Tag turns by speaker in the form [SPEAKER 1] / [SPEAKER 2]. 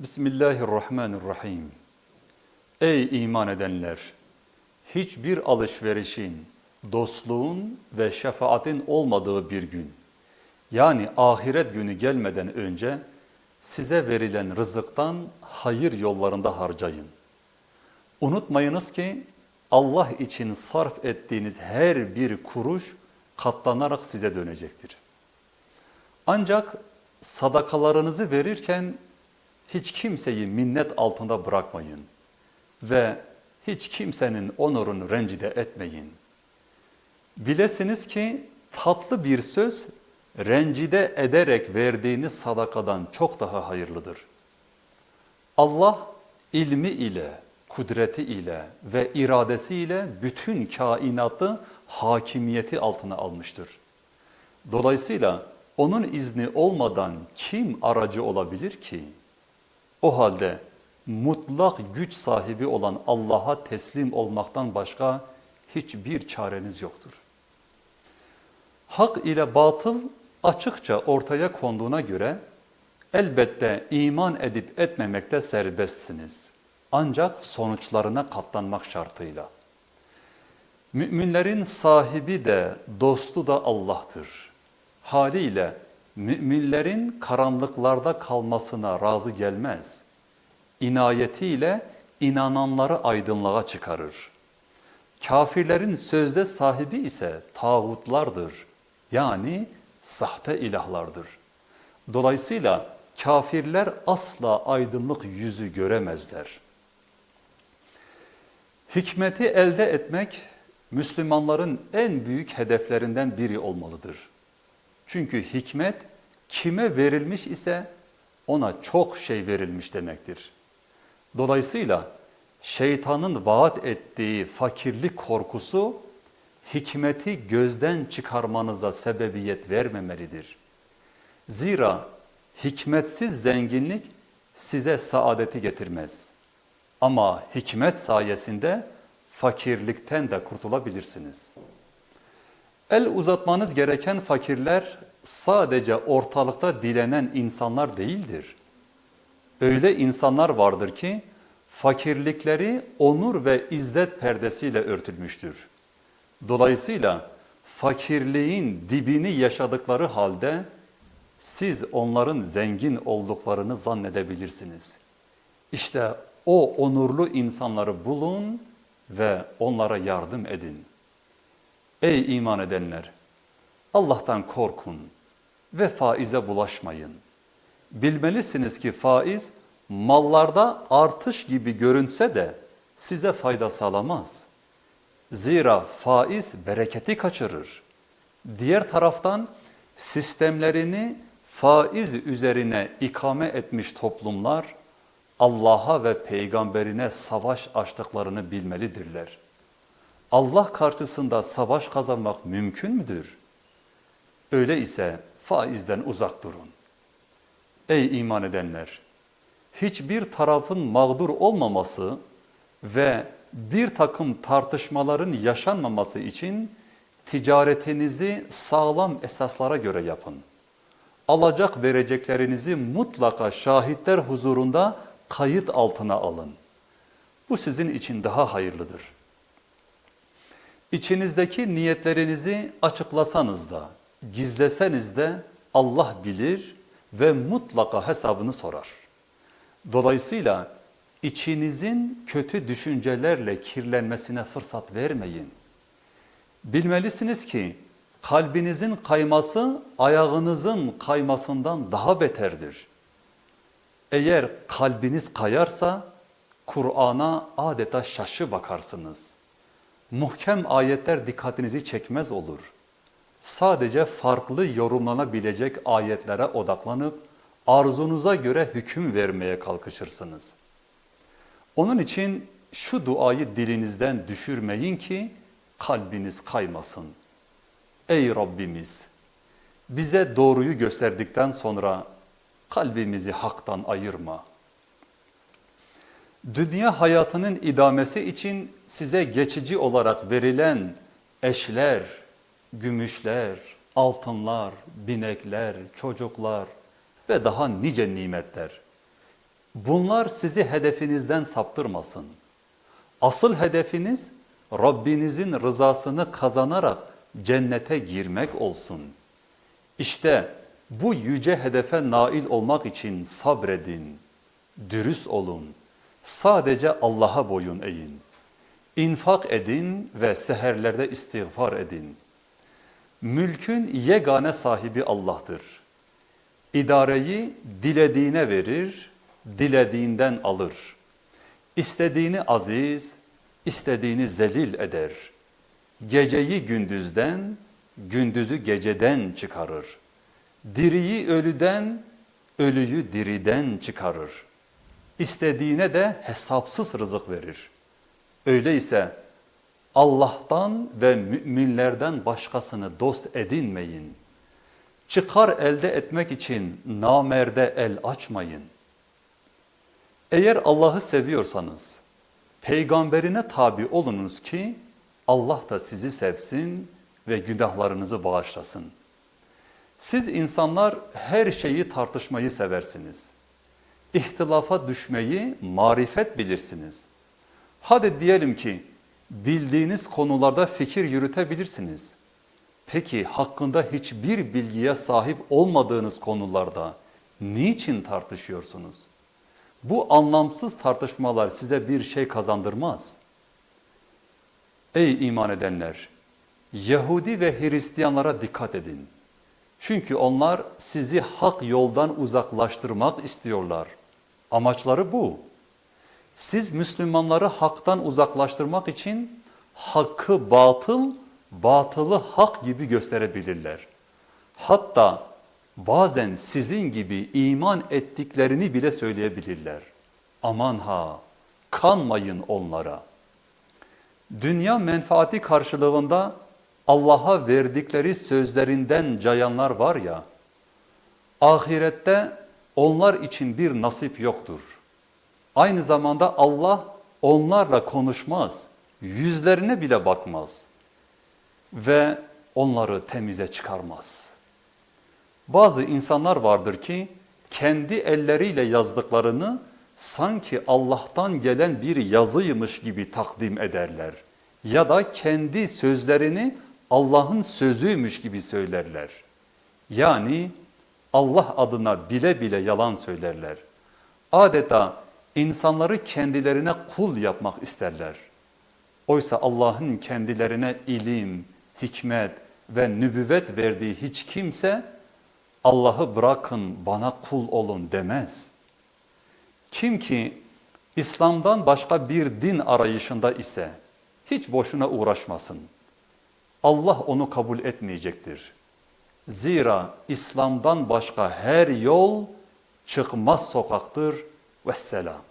[SPEAKER 1] Bismillahirrahmanirrahim. Ey iman edenler! Hiçbir alışverişin, dostluğun ve şefaatin olmadığı bir gün, yani ahiret günü gelmeden önce size verilen rızıktan hayır yollarında harcayın. Unutmayınız ki Allah için sarf ettiğiniz her bir kuruş katlanarak size dönecektir. Ancak sadakalarınızı verirken hiç kimseyi minnet altında bırakmayın ve hiç kimsenin onurunu rencide etmeyin. Bilesiniz ki tatlı bir söz rencide ederek verdiğiniz sadakadan çok daha hayırlıdır. Allah ilmi ile, kudreti ile ve iradesi ile bütün kainatı hakimiyeti altına almıştır. Dolayısıyla onun izni olmadan kim aracı olabilir ki? O halde mutlak güç sahibi olan Allah'a teslim olmaktan başka hiçbir çareniz yoktur. Hak ile batıl açıkça ortaya konduğuna göre elbette iman edip etmemekte serbestsiniz. Ancak sonuçlarına katlanmak şartıyla. Müminlerin sahibi de dostu da Allah'tır. Haliyle müminlerin karanlıklarda kalmasına razı gelmez. İnayetiyle inananları aydınlığa çıkarır. Kafirlerin sözde sahibi ise tağutlardır. Yani sahte ilahlardır. Dolayısıyla kafirler asla aydınlık yüzü göremezler. Hikmeti elde etmek Müslümanların en büyük hedeflerinden biri olmalıdır. Çünkü hikmet kime verilmiş ise ona çok şey verilmiş demektir. Dolayısıyla şeytanın vaat ettiği fakirlik korkusu hikmeti gözden çıkarmanıza sebebiyet vermemelidir. Zira hikmetsiz zenginlik size saadeti getirmez. Ama hikmet sayesinde fakirlikten de kurtulabilirsiniz. El uzatmanız gereken fakirler sadece ortalıkta dilenen insanlar değildir. Öyle insanlar vardır ki fakirlikleri onur ve izzet perdesiyle örtülmüştür. Dolayısıyla fakirliğin dibini yaşadıkları halde siz onların zengin olduklarını zannedebilirsiniz. İşte o onurlu insanları bulun ve onlara yardım edin. Ey iman edenler! Allah'tan korkun ve faize bulaşmayın. Bilmelisiniz ki faiz mallarda artış gibi görünse de size fayda sağlamaz. Zira faiz bereketi kaçırır. Diğer taraftan sistemlerini faiz üzerine ikame etmiş toplumlar Allah'a ve peygamberine savaş açtıklarını bilmelidirler. Allah karşısında savaş kazanmak mümkün müdür? Öyle ise faizden uzak durun. Ey iman edenler! Hiçbir tarafın mağdur olmaması ve bir takım tartışmaların yaşanmaması için ticaretinizi sağlam esaslara göre yapın. Alacak vereceklerinizi mutlaka şahitler huzurunda kayıt altına alın. Bu sizin için daha hayırlıdır. İçinizdeki niyetlerinizi açıklasanız da, gizleseniz de Allah bilir ve mutlaka hesabını sorar. Dolayısıyla içinizin kötü düşüncelerle kirlenmesine fırsat vermeyin. Bilmelisiniz ki kalbinizin kayması ayağınızın kaymasından daha beterdir. Eğer kalbiniz kayarsa Kur'an'a adeta şaşı bakarsınız. Muhkem ayetler dikkatinizi çekmez olur. Sadece farklı yorumlanabilecek ayetlere odaklanıp arzunuza göre hüküm vermeye kalkışırsınız. Onun için şu duayı dilinizden düşürmeyin ki kalbiniz kaymasın. Ey Rabbimiz! Bize doğruyu gösterdikten sonra kalbimizi haktan ayırma. Dünya hayatının idamesi için size geçici olarak verilen eşler, gümüşler, altınlar, binekler, çocuklar ve daha nice nimetler. Bunlar sizi hedefinizden saptırmasın. Asıl hedefiniz Rabbinizin rızasını kazanarak cennete girmek olsun. İşte bu yüce hedefe nail olmak için sabredin, dürüst olun, sadece Allah'a boyun eğin. İnfak edin ve seherlerde istiğfar edin. Mülkün yegane sahibi Allah'tır. İdareyi dilediğine verir, dilediğinden alır. İstediğini aziz, istediğini zelil eder. Geceyi gündüzden, gündüzü geceden çıkarır. Diriyi ölüden, ölüyü diriden çıkarır. İstediğine de hesapsız rızık verir. Öyleyse Allah'tan ve müminlerden başkasını dost edinmeyin. Çıkar elde etmek için namerde el açmayın. Eğer Allah'ı seviyorsanız peygamberine tabi olunuz ki Allah da sizi sevsin ve günahlarınızı bağışlasın. Siz insanlar her şeyi tartışmayı seversiniz. İhtilafa düşmeyi marifet bilirsiniz. Hadi diyelim ki bildiğiniz konularda fikir yürütebilirsiniz. Peki hakkında hiçbir bilgiye sahip olmadığınız konularda niçin tartışıyorsunuz? Bu anlamsız tartışmalar size bir şey kazandırmaz. Ey iman edenler! Yahudi ve Hristiyanlara dikkat edin. Çünkü onlar sizi hak yoldan uzaklaştırmak istiyorlar. Amaçları bu. Siz Müslümanları haktan uzaklaştırmak için hakkı batıl, batılı hak gibi gösterebilirler. Hatta bazen sizin gibi iman ettiklerini bile söyleyebilirler. Aman ha, kanmayın onlara. Dünya menfaati karşılığında Allah'a verdikleri sözlerinden cayanlar var ya, ahirette onlar için bir nasip yoktur. Aynı zamanda Allah onlarla konuşmaz, yüzlerine bile bakmaz ve onları temize çıkarmaz. Bazı insanlar vardır ki kendi elleriyle yazdıklarını sanki Allah'tan gelen bir yazıymış gibi takdim ederler. Ya da kendi sözlerini Allah'ın sözüymüş gibi söylerler. Yani Allah adına bile bile yalan söylerler. Adeta insanları kendilerine kul yapmak isterler. Oysa Allah'ın kendilerine ilim, hikmet ve nübüvvet verdiği hiç kimse Allah'ı bırakın bana kul olun demez. Kim ki İslam'dan başka bir din arayışında ise hiç boşuna uğraşmasın. Allah onu kabul etmeyecektir. Zira İslam'dan başka her yol çıkmaz sokaktır. Vesselam.